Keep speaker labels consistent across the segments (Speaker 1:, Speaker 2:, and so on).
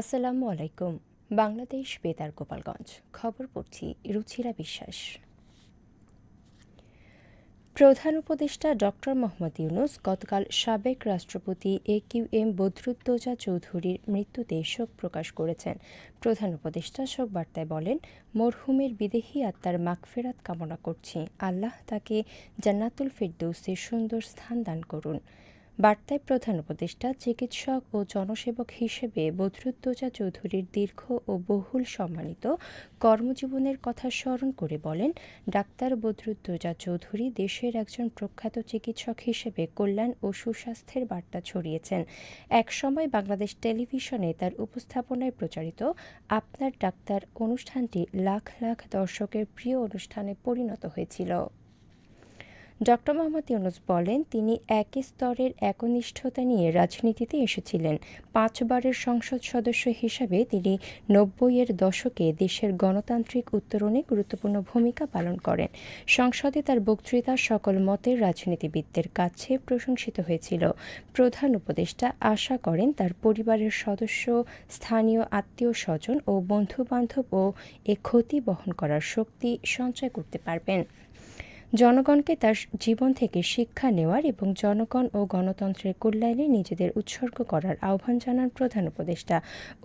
Speaker 1: আসসালামু আলাইকুম বাংলাদেশ বেতার গোপালগঞ্জ খবর পড়ছি রুচিরা বিশ্বাস প্রধান উপদেষ্টা ডক্টর মোহাম্মদ ইউনুস গতকাল সাবেক রাষ্ট্রপতি এ কিউ এম বদরুদ্দোজা চৌধুরীর মৃত্যুতে শোক প্রকাশ করেছেন প্রধান উপদেষ্টা শোক বার্তায় বলেন মরহুমের বিদেহী আত্মার মাগফেরাত কামনা করছি আল্লাহ তাকে জান্নাতুল ফিরদৌসের সুন্দর স্থান দান করুন বার্তায় প্রধান উপদেষ্টা চিকিৎসক ও জনসেবক হিসেবে বদরুদ্দোজা চৌধুরীর দীর্ঘ ও বহুল সম্মানিত কর্মজীবনের কথা স্মরণ করে বলেন ডাক্তার বদরুদ্দোজা চৌধুরী দেশের একজন প্রখ্যাত চিকিৎসক হিসেবে কল্যাণ ও সুস্বাস্থ্যের বার্তা ছড়িয়েছেন একসময় বাংলাদেশ টেলিভিশনে তার উপস্থাপনায় প্রচারিত আপনার ডাক্তার অনুষ্ঠানটি লাখ লাখ দর্শকের প্রিয় অনুষ্ঠানে পরিণত হয়েছিল ডক্টর মোহাম্মদ ইউনুস বলেন তিনি একই স্তরের একনিষ্ঠতা নিয়ে রাজনীতিতে এসেছিলেন পাঁচবারের সংসদ সদস্য হিসাবে তিনি নব্বইয়ের দশকে দেশের গণতান্ত্রিক উত্তরণে গুরুত্বপূর্ণ ভূমিকা পালন করেন সংসদে তার বক্তৃতা সকল মতের রাজনীতিবিদদের কাছে প্রশংসিত হয়েছিল প্রধান উপদেষ্টা আশা করেন তার পরিবারের সদস্য স্থানীয় আত্মীয় স্বজন ও বান্ধব ও এ ক্ষতি বহন করার শক্তি সঞ্চয় করতে পারবেন জনগণকে তার জীবন থেকে শিক্ষা নেওয়ার এবং জনগণ ও গণতন্ত্রের কল্যাণে নিজেদের উৎসর্গ করার আহ্বান জানান প্রধান উপদেষ্টা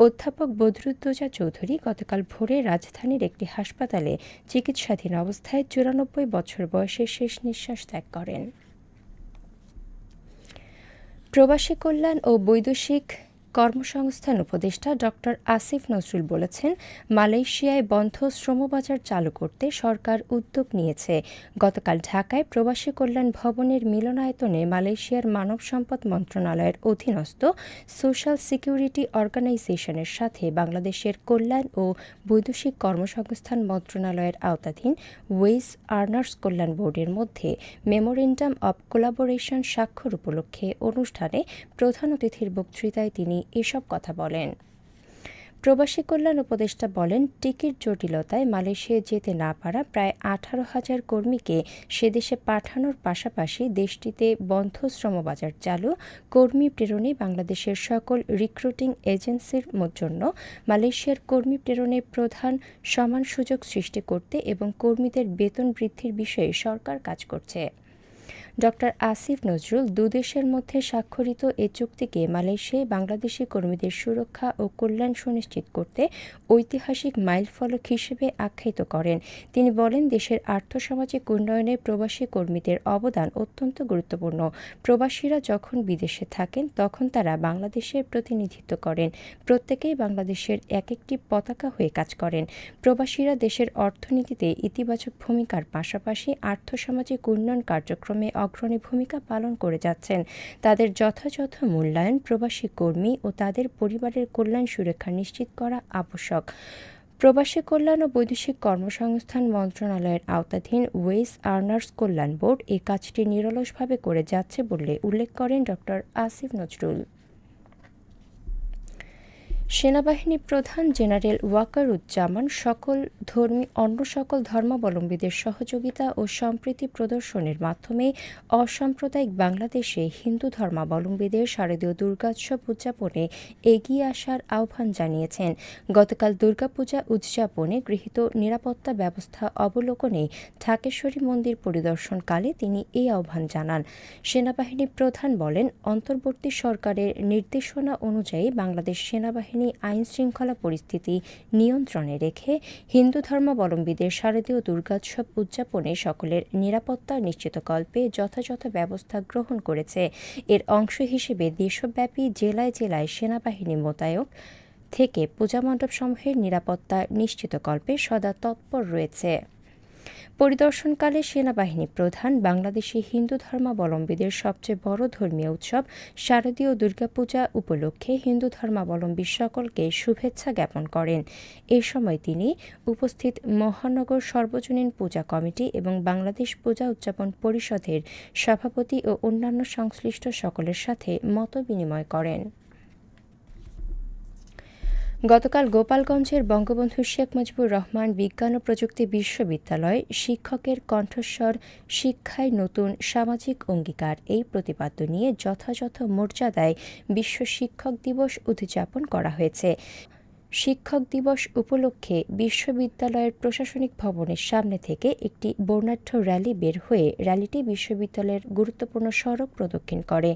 Speaker 1: অধ্যাপক বদরুদ্দোজা চৌধুরী গতকাল ভোরে রাজধানীর একটি হাসপাতালে চিকিৎসাধীন অবস্থায় চুরানব্বই বছর বয়সে শেষ নিঃশ্বাস ত্যাগ করেন প্রবাসী কল্যাণ ও বৈদেশিক কর্মসংস্থান উপদেষ্টা ড আসিফ নজরুল বলেছেন মালয়েশিয়ায় বন্ধ শ্রমবাজার চালু করতে সরকার উদ্যোগ নিয়েছে গতকাল ঢাকায় প্রবাসী কল্যাণ ভবনের মিলনায়তনে মালয়েশিয়ার মানব সম্পদ মন্ত্রণালয়ের অধীনস্থ সোশ্যাল সিকিউরিটি অর্গানাইজেশনের সাথে বাংলাদেশের কল্যাণ ও বৈদেশিক কর্মসংস্থান মন্ত্রণালয়ের আওতাধীন ওয়েজ আর্নার্স কল্যাণ বোর্ডের মধ্যে মেমোরেন্ডাম অব কোলাবোরেশন স্বাক্ষর উপলক্ষে অনুষ্ঠানে প্রধান অতিথির বক্তৃতায় তিনি এসব কথা বলেন প্রবাসী কল্যাণ উপদেষ্টা বলেন টিকিট জটিলতায় মালয়েশিয়া যেতে না পারা প্রায় আঠারো হাজার কর্মীকে সে দেশে পাঠানোর পাশাপাশি দেশটিতে বন্ধ শ্রমবাজার চালু কর্মী প্রেরণে বাংলাদেশের সকল রিক্রুটিং এজেন্সির জন্য মালয়েশিয়ার কর্মী প্রেরণে প্রধান সমান সুযোগ সৃষ্টি করতে এবং কর্মীদের বেতন বৃদ্ধির বিষয়ে সরকার কাজ করছে ড আসিফ নজরুল দুদেশের মধ্যে স্বাক্ষরিত এ চুক্তিকে মালয়েশিয়ায় বাংলাদেশি কর্মীদের সুরক্ষা ও কল্যাণ সুনিশ্চিত করতে ঐতিহাসিক মাইলফলক হিসেবে আখ্যায়িত করেন তিনি বলেন দেশের আর্থসামাজিক উন্নয়নে প্রবাসী কর্মীদের অবদান অত্যন্ত গুরুত্বপূর্ণ প্রবাসীরা যখন বিদেশে থাকেন তখন তারা বাংলাদেশের প্রতিনিধিত্ব করেন প্রত্যেকেই বাংলাদেশের এক একটি পতাকা হয়ে কাজ করেন প্রবাসীরা দেশের অর্থনীতিতে ইতিবাচক ভূমিকার পাশাপাশি আর্থসামাজিক উন্নয়ন কার্যক্রমে অগ্রণী ভূমিকা পালন করে যাচ্ছেন তাদের যথাযথ মূল্যায়ন প্রবাসী কর্মী ও তাদের পরিবারের কল্যাণ সুরক্ষা নিশ্চিত করা আবশ্যক প্রবাসী কল্যাণ ও বৈদেশিক কর্মসংস্থান মন্ত্রণালয়ের আওতাধীন ওয়েস আর্নার্স কল্যাণ বোর্ড এই কাজটি নিরলসভাবে করে যাচ্ছে বলে উল্লেখ করেন ড আসিফ নজরুল সেনাবাহিনী প্রধান জেনারেল ওয়াকার উজ্জামান সকল ধর্মী অন্য সকল ধর্মাবলম্বীদের সহযোগিতা ও সম্প্রীতি প্রদর্শনের মাধ্যমে অসাম্প্রদায়িক বাংলাদেশে হিন্দু ধর্মাবলম্বীদের শারদীয় দুর্গোৎসব উদযাপনে এগিয়ে আসার আহ্বান জানিয়েছেন গতকাল দুর্গাপূজা উদযাপনে গৃহীত নিরাপত্তা ব্যবস্থা অবলোকনে ঢাকেশ্বরী মন্দির পরিদর্শনকালে তিনি এই আহ্বান জানান সেনাবাহিনী প্রধান বলেন অন্তর্বর্তী সরকারের নির্দেশনা অনুযায়ী বাংলাদেশ সেনাবাহিনী আইনি আইন শৃঙ্খলা পরিস্থিতি নিয়ন্ত্রণে রেখে হিন্দু ধর্মাবলম্বীদের শারদীয় দুর্গোৎসব উদযাপনে সকলের নিরাপত্তা নিশ্চিতকল্পে যথাযথ ব্যবস্থা গ্রহণ করেছে এর অংশ হিসেবে দেশব্যাপী জেলায় জেলায় সেনাবাহিনী মোতায়ক থেকে পূজামণ্ডপসমূহের নিরাপত্তা নিশ্চিতকল্পে সদা তৎপর রয়েছে পরিদর্শনকালে সেনাবাহিনী প্রধান বাংলাদেশি হিন্দু ধর্মাবলম্বীদের সবচেয়ে বড় ধর্মীয় উৎসব শারদীয় দুর্গাপূজা উপলক্ষে হিন্দু ধর্মাবলম্বী সকলকে শুভেচ্ছা জ্ঞাপন করেন এ সময় তিনি উপস্থিত মহানগর সর্বজনীন পূজা কমিটি এবং বাংলাদেশ পূজা উদযাপন পরিষদের সভাপতি ও অন্যান্য সংশ্লিষ্ট সকলের সাথে মত বিনিময় করেন গতকাল গোপালগঞ্জের বঙ্গবন্ধু শেখ মুজিবুর রহমান বিজ্ঞান ও প্রযুক্তি বিশ্ববিদ্যালয় শিক্ষকের কণ্ঠস্বর শিক্ষায় নতুন সামাজিক অঙ্গীকার এই প্রতিপাদ্য নিয়ে যথাযথ মর্যাদায় বিশ্ব শিক্ষক দিবস উদযাপন করা হয়েছে শিক্ষক দিবস উপলক্ষে বিশ্ববিদ্যালয়ের প্রশাসনিক ভবনের সামনে থেকে একটি বর্ণাঢ্য র্যালি বের হয়ে র্যালিটি বিশ্ববিদ্যালয়ের গুরুত্বপূর্ণ সড়ক প্রদক্ষিণ করে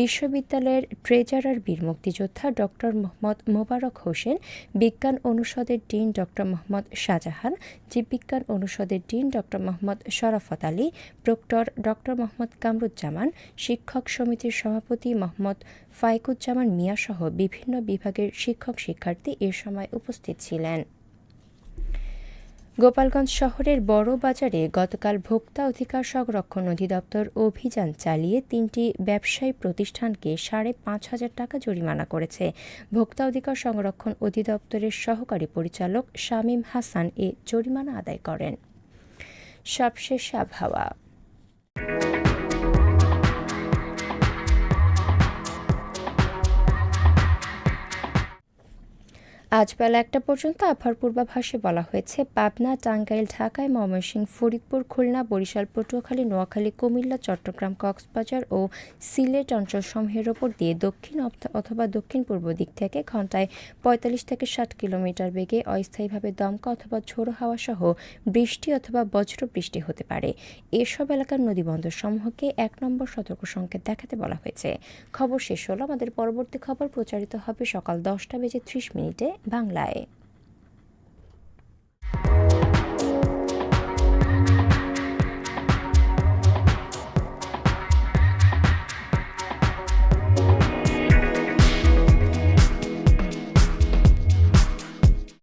Speaker 1: বিশ্ববিদ্যালয়ের ট্রেজারার বীর মুক্তিযোদ্ধা ডক্টর মোহাম্মদ মোবারক হোসেন বিজ্ঞান অনুষদের ডিন ডক্টর মোহাম্মদ শাহজাহান জীববিজ্ঞান অনুষদের dean doctor Mohammad Sharafat Ali proctor doctor Mohammad Kamruzzaman শিক্ষক সমিতির সভাপতি মোহাম্মদ ফাইকুজ্জামান মিয়াসহ বিভিন্ন বিভাগের শিক্ষক শিক্ষার্থী এ সময় উপস্থিত ছিলেন গোপালগঞ্জ শহরের বড় বাজারে গতকাল ভোক্তা অধিকার সংরক্ষণ অধিদপ্তর অভিযান চালিয়ে তিনটি ব্যবসায়ী প্রতিষ্ঠানকে সাড়ে পাঁচ হাজার টাকা জরিমানা করেছে ভোক্তা অধিকার সংরক্ষণ অধিদপ্তরের সহকারী পরিচালক শামীম হাসান এ জরিমানা আদায় করেন সবশেষ আবহাওয়া আজ বেলা একটা পর্যন্ত আবহাওয়ার পূর্বাভাসে বলা হয়েছে পাবনা টাঙ্গাইল ঢাকায় ময়মনসিংহ ফরিদপুর খুলনা বরিশাল পটুয়াখালী নোয়াখালী কুমিল্লা চট্টগ্রাম কক্সবাজার ও সিলেট অঞ্চল সমূহের ওপর দিয়ে দক্ষিণ অথবা দক্ষিণ পূর্ব দিক থেকে ঘন্টায় পঁয়তাল্লিশ থেকে ষাট কিলোমিটার বেগে অস্থায়ীভাবে দমকা অথবা ঝোড়ো হাওয়া সহ বৃষ্টি অথবা বজ্র বৃষ্টি হতে পারে এসব এলাকার নদীবন্দর সমূহকে এক নম্বর সতর্ক সংকেত দেখাতে বলা হয়েছে খবর শেষ হলো আমাদের পরবর্তী খবর প্রচারিত হবে সকাল দশটা বেজে ত্রিশ মিনিটে বাংলায়